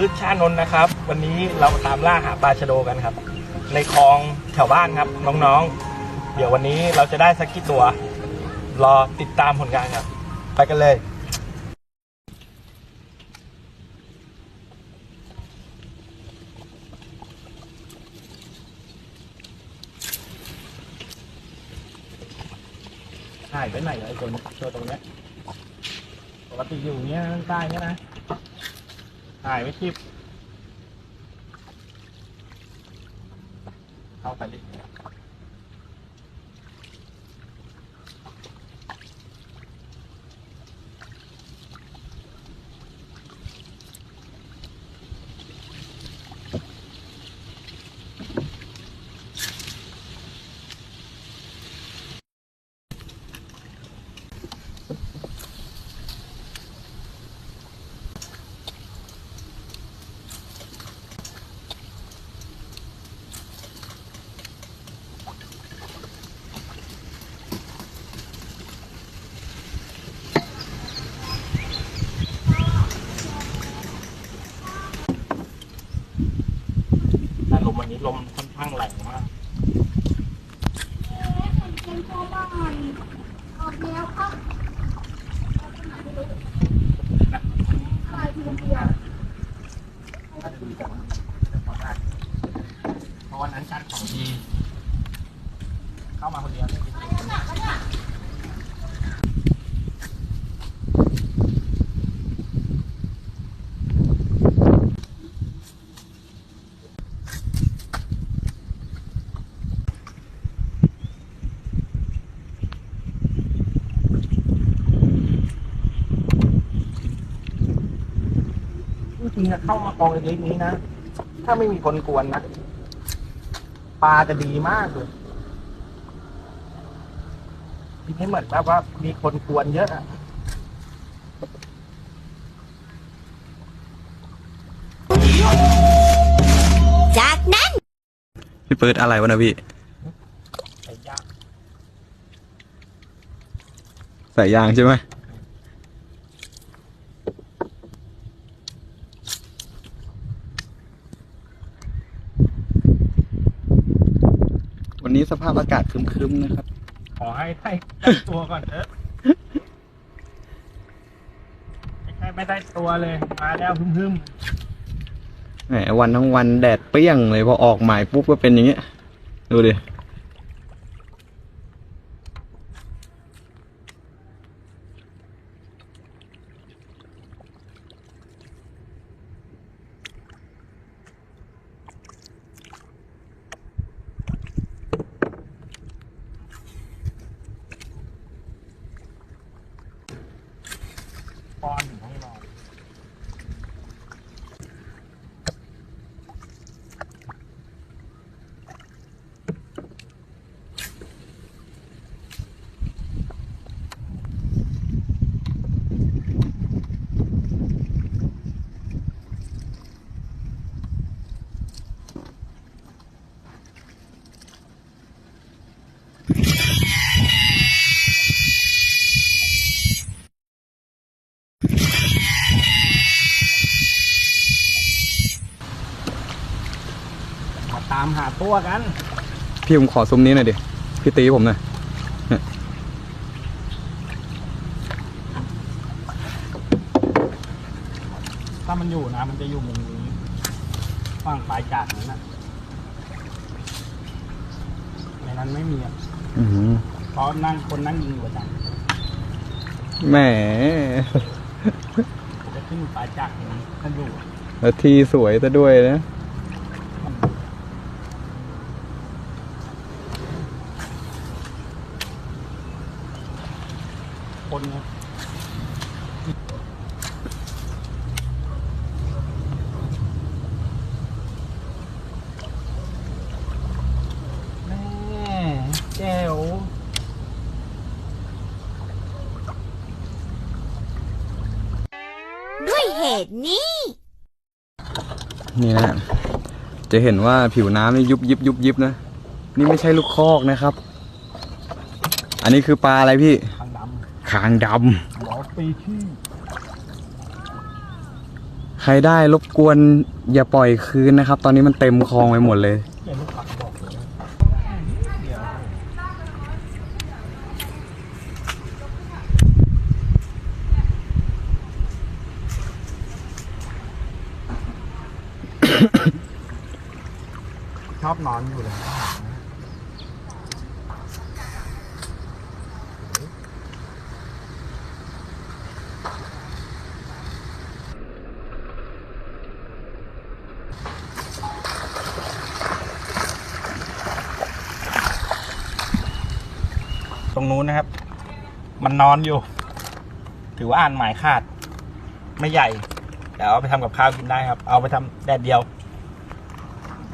ปื๊ดชานนท์นะครับ วันนี้เราตามล่าหาปลาชะโดกันครับ ในคลองแถวบ้านครับน้องๆ เดี๋ยววันนี้เราจะได้สักกี่ตัว รอติดตามผลงานครับ ไปกันเลยหายไปไหนไอ้ตัวนี้ตัวตรงเนี้ยปกติอยู่เนี้ยใต้เนี้ยนะ หายไม่คลิปเข้าไปดิ วันนี้ลมค่อนข้างแรงมากเป็นพ่อบ้านออกแล้วก็ขายทีเดียวเพราะวันนั้นการของดี เข้ามาคนเดียว ริงๆอะเข้ามากองเล็กๆนี้นะ ถ้าไม่มีคนกวนนะปลาจะดีมากเลยทีนี้เหมือนแบบว่ามีคนกวนเยอะอะจากนั้นพี่เปิดอะไรวะนะพี่ไอ้ยากใส่ยางใช่ไหม วันนี้สภาพอากาศครึมๆนะครับ ขอให้ได้ได้ตัวก่อนเถอะไม่ใช่ไม่ได้ตัวเลย มาแล้วพึ่มแหมวันทั้งวันแดดเปรี้ยงเลยพอออกหมายปุ๊บก็เป็นอย่างเงี้ยดูดิ ๆป้อนถึงห้องนอน มาตามหาตัวกัน พี่ผมขอซุ้มนี้หน่อยดิ พี่ตีผมหน่อยถ้ามันอยู่นะ มันจะอยู่มุมนี้ฝั่งปลายจากนั้นนะในนั้นไม่มีอะอื้อหือเพราะนั่งคนนั่งยิงอยู่ประจแหมำจะขึ้นปลายจากนี้ถ้าอยู่อะแล้วทีสวยซะด้วยนะ คนเนี่ยแม่แก้วด้วยเหตุนี้ นี่นะ จะเห็นว่าผิวน้ำนี่ยุบยิบยุบยิบนะ นี่ไม่ใช่ลูกคอกนะครับ อันนี้คือปลาอะไรพี่ทางด คางดำหมอปีที่ำใครได้รบกวนอย่าปล่อยคืนนะครับ ตอนนี้มันเต็มคลองไปหมดเลยเดี๋ยลูกปักบอกเลยเดี๋ยวชอบนอนอยู่เลย รงนู้นนะครับ มันนอนอยู่ ถือว่าอ่านหมายขาด ไม่ใหญ่ แต่เอาไปทำกับข้าวกินได้ครับ เอาไปทำแดดเดียว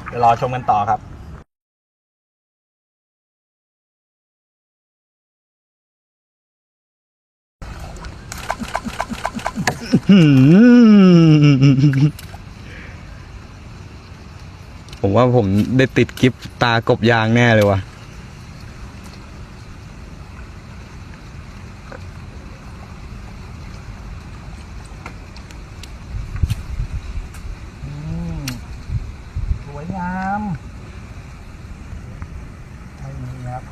เดี๋ยวรอชมกันต่อครับผมว่าผมได้ติดกิฟตากบยางแน่เลยว่ะมสวยงามไม่มีครับ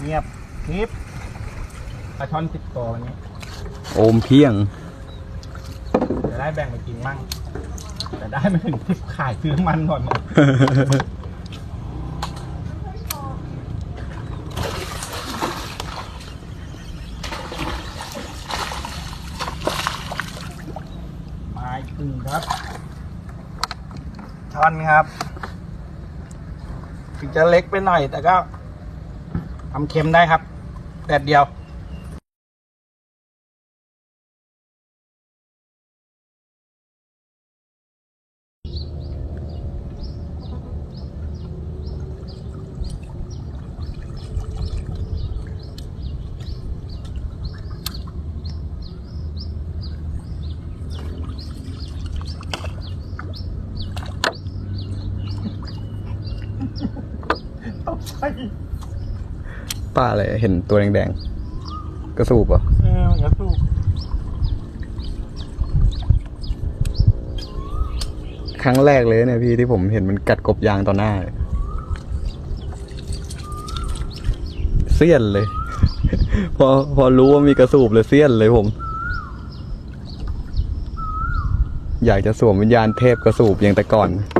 เงียบคลิป ปลาช่อนสิบตัววันนี้โอมเพียง เดี๋ยวได้แบ่งไปกินมั่งแต่ได้ไม่ถึงทิปขายซื้อมันก่อนหมดไม้ตึงครับช่อนครับ ถึงจะเล็กไปหน่อยแต่ก็ทำเค็มได้ครับแดดเดียว ป้าอะไรเห็นตัวแดงๆ กระสูบเหรอเออมันก็สู้ครั้งแรกเลยเนี่ยพี่ที่ผมเห็นมันกัดกบยางต่อหน้าเลยเสี้ยนเลย พอพอรู้ว่ามีกระสูบเลยเสี้ยนเลยผม อยากจะสวมวิญญาณเทพกระสูบอย่างแต่ก่อนเ